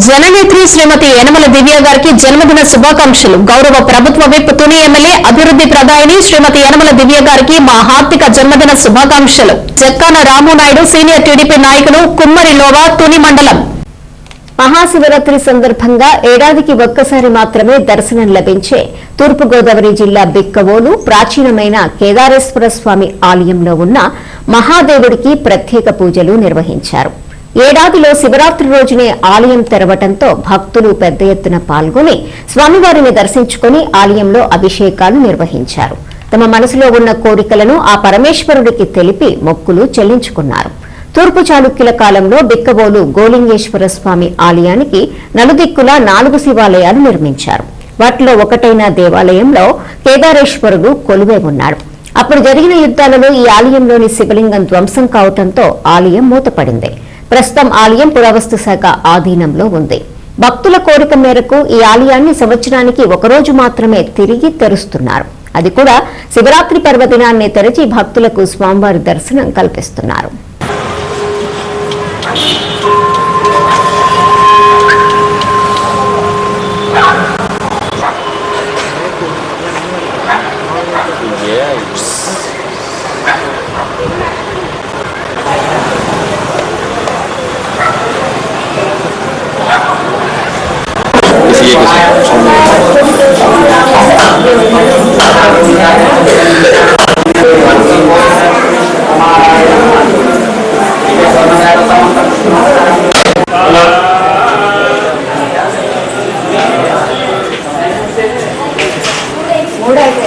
జననేత్రి శ్రీమతి యనమల దివ్య గారికి జన్మదిన శుభాకాంక్షలు. గౌరవ ప్రభుత్వ విప్ తుని ఎమ్మెల్యే అభివృద్ధి ప్రదాయిని శ్రీమతి యనమల దివ్య గారికి మా హార్దిక జన్మదిన శుభాకాంక్షలు. జక్కాన రామునాయుడు సీనియర్ టీడీపీ నాయకులు కుమ్మరి లోవా తుని మండలం. మహాశివరాత్రి సందర్భంగా ఏడాదికి ఒక్కసారి మాత్రమే దర్శనం లభించే తూర్పుగోదావరి జిల్లా బిక్కవోలు ప్రాచీనమైన కేదారేశ్వర స్వామి ఆలయంలో ఉన్న మహాదేవుడికి ప్రత్యేక పూజలు నిర్వహించారు. ఏడాదిలో శివరాత్రి రోజునే ఆలయం తెరవటంతో భక్తులు పెద్ద ఎత్తున పాల్గొని స్వామివారిని దర్శించుకుని ఆలయంలో అభిషేకాలు నిర్వహించారు. తమ మనసులో ఉన్న కోరికలను ఆ పరమేశ్వరుడికి తెలిపి మొక్కులు చెల్లించుకున్నారు. తూర్పు చాళుక్యుల కాలంలో బిక్కబోలు గోలింగేశ్వర స్వామి ఆలయానికి నలుదిక్కులా నాలుగు శివాలయాలు నిర్మించారు. వాటిలో ఒకటైన దేవాలయంలో కేదారేశ్వరుడు కొలువే ఉన్నాడు. అప్పుడు జరిగిన యుద్ధాలలో ఈ ఆలయంలోని శివలింగం ధ్వంసం కావటంతో ఆలయం మూతపడింది. ప్రస్తుతం ఆలయం పురావస్తు శాఖ ఆధీనంలో ఉంది. భక్తుల కోరిక మేరకు ఈ ఆలయాన్ని సంవత్సరానికి ఒకరోజు మాత్రమే తిరిగి తెరుస్తున్నారు. అది కూడా శివరాత్రి పర్వదినాన్ని తెరిచి భక్తులకు స్వామివారి దర్శనం కల్పిస్తున్నారు. మూడైతే.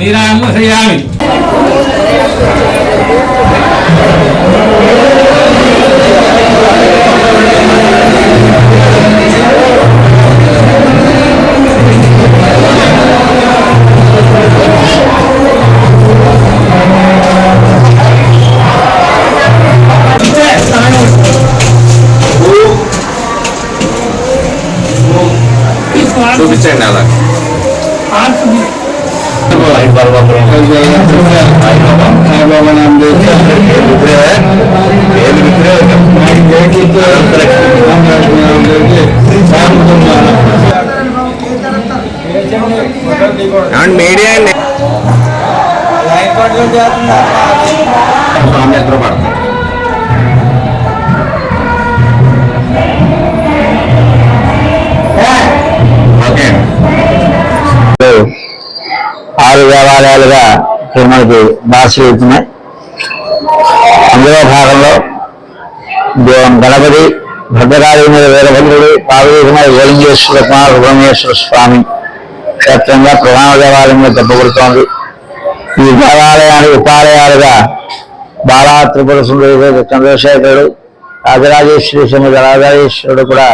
నీరాశ్రయామి చూపించండి అలా. మీడియా అండి స్వామి ఎదురు పడతారు దేవాలయాలుగా ఇక్కడ మనకి భాషలు అందులో భాగంలో దే- గణపతి భద్రకాళి మీద వీరభద్రుడు పార్వతీ మీద వేలింగేశ్వర కుమార్ భువనేశ్వర స్వామి క్షేత్రంగా ప్రధాన దేవాలయంగా చెప్పబడుతోంది ఈ దేవాలయానికి ఉపాలయాలుగా బాలా త్రిపుర సుందరుడు చంద్రశేఖరుడు రాజరాజేశ్వరి శ్రీమతి రాజరాజేశ్వరుడు కూడా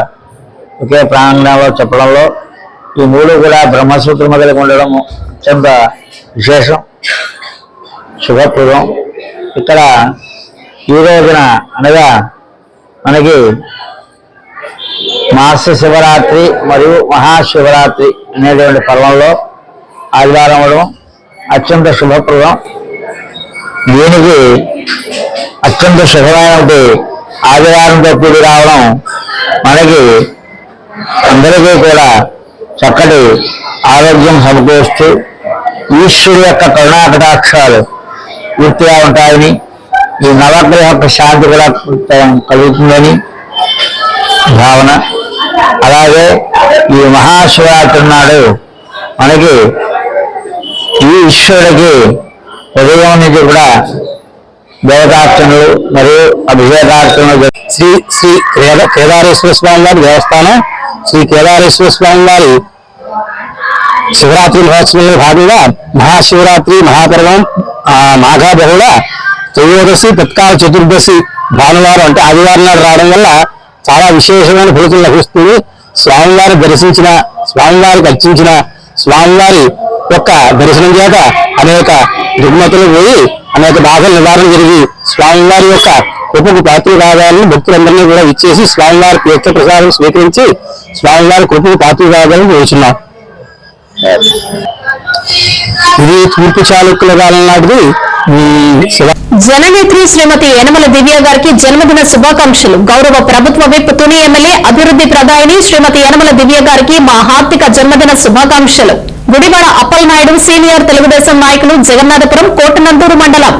ఒకే ప్రాంగణంలో చెప్పడంలో ఈ మూడు కూడా బ్రహ్మసూత్రం మొదలుగా అత్యంత విశేషం శుభప్రదం. ఇక్కడ ఈ రోజున అనగా మనకి మాస శివరాత్రి మరియు మహాశివరాత్రి అనేటువంటి పర్వంలో ఆదివారం అవడం అత్యంత శుభప్రదం. దీనికి అత్యంత శుభమైనటువంటి ఆదివారంతో కూడి రావడం మనకి అందరికీ కూడా చక్కటి ఆరోగ్యం సమకూరుస్తూ ఈశ్వరు యొక్క కరుణాకటాక్షాలు పూర్తిగా ఉంటాయని ఈ నవగ్రహ యొక్క శాంతి కూడా కలుగుతుందని భావన. అలాగే ఈ మహాశివరాత్రి నాడు మనకి ఈ ఈశ్వరుడికి ఉదయం నుంచి కూడా దేవతార్చనలు మరియు అభిషేకార్చనలు శ్రీ శ్రీ కేదారేశ్వర స్వామి వారి దేవస్థానం శ్రీ కేదారేశ్వర స్వామి వారి శివరాత్రి మహోత్సవంలో భాగంగా మహాశివరాత్రి మహాపర్వం ఆ, మాఘ బహుళ త్రయోదశి తత్కాల చతుర్దశి భానువారం అంటే ఆదివారం నాడు రావడం వల్ల చాలా విశేషమైన ఫలితం లభిస్తుంది. స్వామివారి దర్శించిన స్వామివారికి అర్చించిన స్వామివారి యొక్క దర్శనం చేత అనేక దుర్మతులు పోయి అనేక బాధలు నివారణ జరిగి స్వామివారి యొక్క కృపకు పాత్రలు కావాలని భక్తులందరినీ కూడా ఇచ్చేసి స్వామివారి తీర్థ ప్రసాదం స్వీకరించి స్వామివారి కృపకు పాత్రలు కావాలని కోరుచున్నాం ఇది తూర్పు చాళుక్యుల కాలం నాటిది. జననేత్రి శ్రీమతి యనమల దివ్య గారికి జన్మదిన శుభాకాంక్షలు. గౌరవ ప్రభుత్వ విప్ తుని ఎమ్మెల్యే అభివృద్ధి ప్రదాయిని శ్రీమతి యనమల దివ్య గారికి మా హార్దిక జన్మదిన శుభాకాంక్షలు. గుడివాడ అప్పలనాయుడు సీనియర్ తెలుగుదేశం నాయకులు జగన్నాథపురం కోటనందూరు మండలం.